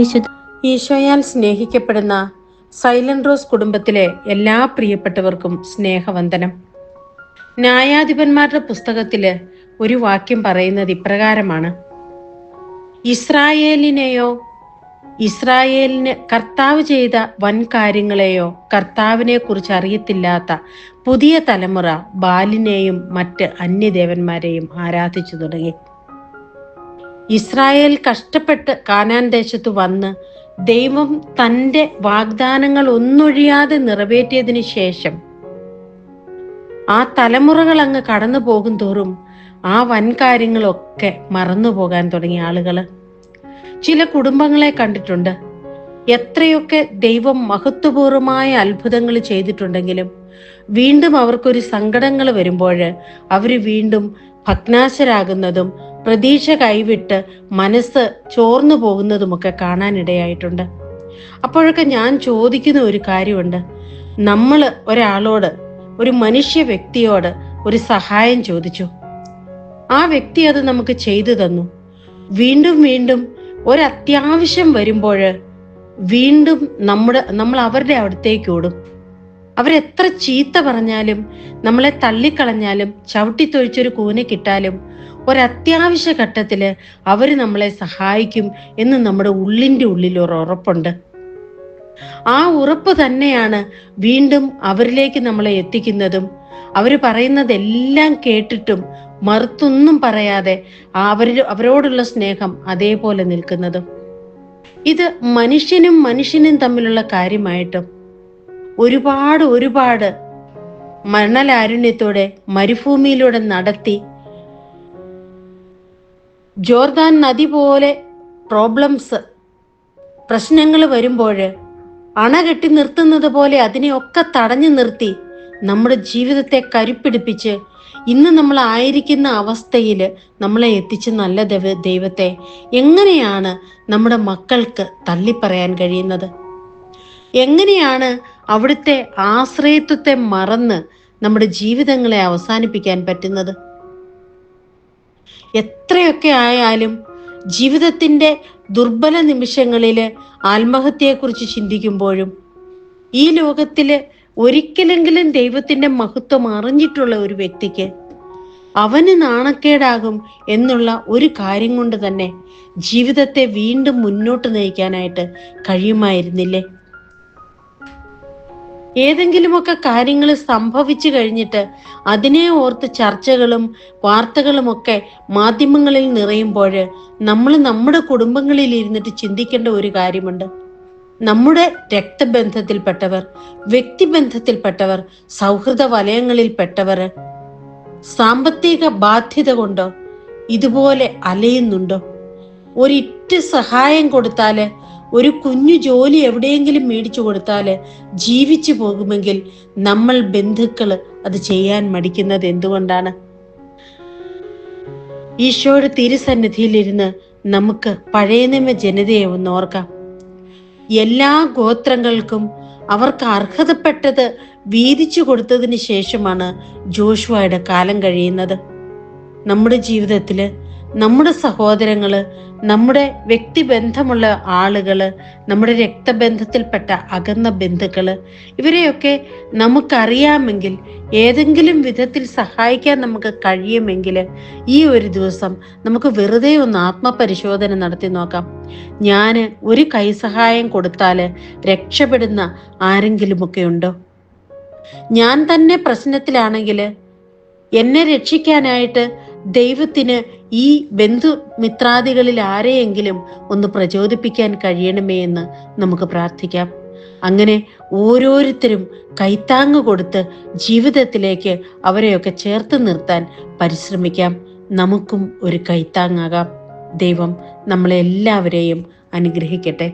വിശുദ്ധ ഈശോയാൽ സ്നേഹിക്കപ്പെടുന്ന silent rose കുടുംബത്തിലെ എല്ലാ പ്രിയപ്പെട്ടവർക്കും സ്നേഹവന്ദനം. ന്യായാധിപന്മാരുടെ പുസ്തകത്തിൽ ഒരു വാക്യം പറയുന്നത് ഇപ്രകാരമാണ്. ഇസ്രായേലിനെയോ ഇസ്രായേലിന് കർത്താവ് ചെയ്ത വൻ കാര്യങ്ങളെയോ കർത്താവിനെ കുറിച്ച് അറിയത്തില്ലാത്ത പുതിയ തലമുറ ബാലിനെയും മറ്റ് അന്യദേവന്മാരെയും ആരാധിച്ചു തുടങ്ങി. ഇസ്രായേൽ കഷ്ടപ്പെട്ട് കാനാൻ ദേശത്ത് വന്ന് ദൈവം തന്റെ വാഗ്ദാനങ്ങൾ ഒന്നൊഴിയാതെ നിറവേറ്റിയതിന് ശേഷം ആ തലമുറകൾ അങ്ങ് കടന്നു പോകും തോറും ആ വൻകാര്യങ്ങളൊക്കെ മറന്നു പോകാൻ തുടങ്ങിയ ആളുകൾ. ചില കുടുംബങ്ങളെ കണ്ടിട്ടുണ്ട്. എത്രയൊക്കെ ദൈവം മഹത്വപൂർവമായ അത്ഭുതങ്ങൾ ചെയ്തിട്ടുണ്ടെങ്കിലും വീണ്ടും അവർക്കൊരു സങ്കടങ്ങൾ വരുമ്പോൾ അവർ വീണ്ടും ഭഗ്നാശരാകുന്നതും പ്രതീക്ഷ കൈവിട്ട് മനസ്സ് ചോർന്നു പോകുന്നതുമൊക്കെ കാണാനിടയായിട്ടുണ്ട്. അപ്പോഴൊക്കെ ഞാൻ ചോദിക്കുന്ന ഒരു കാര്യമുണ്ട്. നമ്മൾ ഒരാളോട് ഒരു മനുഷ്യ വ്യക്തിയോട് ഒരു സഹായം ചോദിച്ചു. ആ വ്യക്തി അത് നമുക്ക് ചെയ്തു തന്നു. വീണ്ടും വീണ്ടും ഒരത്യാവശ്യം വരുമ്പോൾ വീണ്ടും നമ്മുടെ നമ്മൾ അവരുടെ അടുത്തേക്ക് ഓടും. അവരെത്ര ചീത്ത പറഞ്ഞാലും നമ്മളെ തള്ളിക്കളഞ്ഞാലും ചവിട്ടിത്തൊഴിച്ചൊരു കൂനെ കിട്ടാലും ഒരത്യാവശ്യ ഘട്ടത്തിൽ അവർ നമ്മളെ സഹായിക്കും എന്ന് നമ്മുടെ ഉള്ളിന്റെ ഉള്ളിൽ ഒരു ഉറപ്പുണ്ട്. ആ ഉറപ്പ് തന്നെയാണ് വീണ്ടും അവരിലേക്ക് നമ്മളെ എത്തിക്കുന്നതും. അവർ പറയുന്നതെല്ലാം കേട്ടിട്ടും മറുത്തൊന്നും പറയാതെ അവരിൽ അവരോടുള്ള സ്നേഹം അതേപോലെ നിൽക്കുന്നതും. ഇത് മനുഷ്യനും മനുഷ്യനും തമ്മിലുള്ള കാര്യമായിട്ടും ഒരുപാട് ഒരുപാട് മണലാരുണ്യത്തോടെ മരുഭൂമിയിലൂടെ നടത്തി ജോർദാൻ നദി പോലെ പ്രോബ്ലംസ് പ്രശ്നങ്ങൾ വരുമ്പോൾ അണ കെട്ടി നിർത്തുന്നത് പോലെ അതിനെയൊക്കെ തടഞ്ഞു നിർത്തി നമ്മുടെ ജീവിതത്തെ കരുപ്പിടിപ്പിച്ച് ഇന്ന് നമ്മൾ ആയിരിക്കുന്ന അവസ്ഥയിൽ നമ്മളെ എത്തിച്ച് നല്ല ദൈവ ദൈവത്തെ എങ്ങനെയാണ് നമ്മുടെ മക്കൾക്ക് തള്ളിപ്പറയാൻ കഴിയുന്നത്? എങ്ങനെയാണ് അവിടുത്തെ ആശ്രയത്വത്തെ മറന്ന് നമ്മുടെ ജീവിതങ്ങളെ അവസാനിപ്പിക്കാൻ പറ്റുന്നത്? എത്രയൊക്കെ ആയാലും ജീവിതത്തിന്റെ ദുർബല നിമിഷങ്ങളിൽ ആത്മഹത്യയെക്കുറിച്ച് ചിന്തിക്കുമ്പോഴും ഈ ലോകത്തിൽ ഒരിക്കലെങ്കിലും ദൈവത്തിന്റെ മഹത്വം അറിഞ്ഞിട്ടുള്ള ഒരു വ്യക്തിക്ക് അവന് നാണക്കേടാകും എന്നുള്ള ഒരു കാര്യം കൊണ്ട് തന്നെ ജീവിതത്തെ വീണ്ടും മുന്നോട്ട് നയിക്കാനായിട്ട് കഴിയുമായിരുന്നില്ലേ? ഏതെങ്കിലുമൊക്കെ കാര്യങ്ങൾ സംഭവിച്ചു കഴിഞ്ഞിട്ട് അതിനെ ഓർത്ത് ചർച്ചകളും വാർത്തകളുമൊക്കെ മാധ്യമങ്ങളിൽ നിറയുമ്പോൾ നമ്മൾ നമ്മുടെ കുടുംബങ്ങളിൽ ഇരുന്നിട്ട് ചിന്തിക്കേണ്ട ഒരു കാര്യമുണ്ട്. നമ്മുടെ രക്തബന്ധത്തിൽപ്പെട്ടവർ വ്യക്തിബന്ധത്തിൽപ്പെട്ടവർ സൗഹൃദ വലയങ്ങളിൽപ്പെട്ടവർ സാമ്പത്തിക ബാധ്യത കൊണ്ടോ ഇതുപോലെ അലയുന്നുണ്ടോ? ഒരിറ്റ് സഹായം കൊടുത്താൽ ഒരു കുഞ്ഞു ജോലി എവിടെയെങ്കിലും മേടിച്ചു കൊടുത്താൽ ജീവിച്ചു പോകുമെങ്കിൽ നമ്മൾ ബന്ധുക്കൾ അത് ചെയ്യാൻ മടിക്കുന്നത് എന്തുകൊണ്ടാണ്? ഈശോയുടെ തിരുസന്നിധിയിലിരുന്ന് നമുക്ക് പഴയ നിയമ ജനതയെ ഒന്ന് ഓർക്കാം. എല്ലാ ഗോത്രങ്ങൾക്കും അവർക്ക് അർഹതപ്പെട്ടത് വീതിച്ചു കൊടുത്തതിന് ശേഷമാണ് ജോഷുവയുടെ കാലം കഴിയുന്നത്. നമ്മുടെ ജീവിതത്തിൽ നമ്മുടെ സഹോദരങ്ങൾ നമ്മുടെ വ്യക്തിബന്ധമുള്ള ആളുകൾ നമ്മുടെ രക്തബന്ധത്തിൽപ്പെട്ട അകന്ന ബന്ധുക്കൾ ഇവരെയൊക്കെ നമുക്കറിയാമെങ്കിൽ ഏതെങ്കിലും വിധത്തിൽ സഹായിക്കാൻ നമുക്ക് കഴിയുമെങ്കിൽ ഈ ഒരു ദിവസം നമുക്ക് വെറുതെ ഒന്ന് ആത്മപരിശോധന നടത്തി നോക്കാം. ഞാൻ ഒരു കൈസഹായം കൊടുത്താൽ രക്ഷപ്പെടുന്ന ആരെങ്കിലുമൊക്കെ ഉണ്ടോ? ഞാൻ തന്നെ പ്രശ്നത്തിലാണെങ്കിൽ എന്നെ രക്ഷിക്കാനായിട്ട് ദൈവത്തിന് ഈ ബന്ധുമിത്രാദികളിൽ ആരെയെങ്കിലും ഒന്ന് പ്രചോദിപ്പിക്കാൻ കഴിയണമേ എന്ന് നമുക്ക് പ്രാർത്ഥിക്കാം. അങ്ങനെ ഓരോരുത്തരും കൈത്താങ് കൊടുത്ത് ജീവിതത്തിലേക്ക് അവരെയൊക്കെ ചേർത്ത് നിർത്താൻ പരിശ്രമിക്കാം. നമുക്കും ഒരു കൈത്താങ്ങാകാം. ദൈവം നമ്മളെല്ലാവരെയും അനുഗ്രഹിക്കട്ടെ.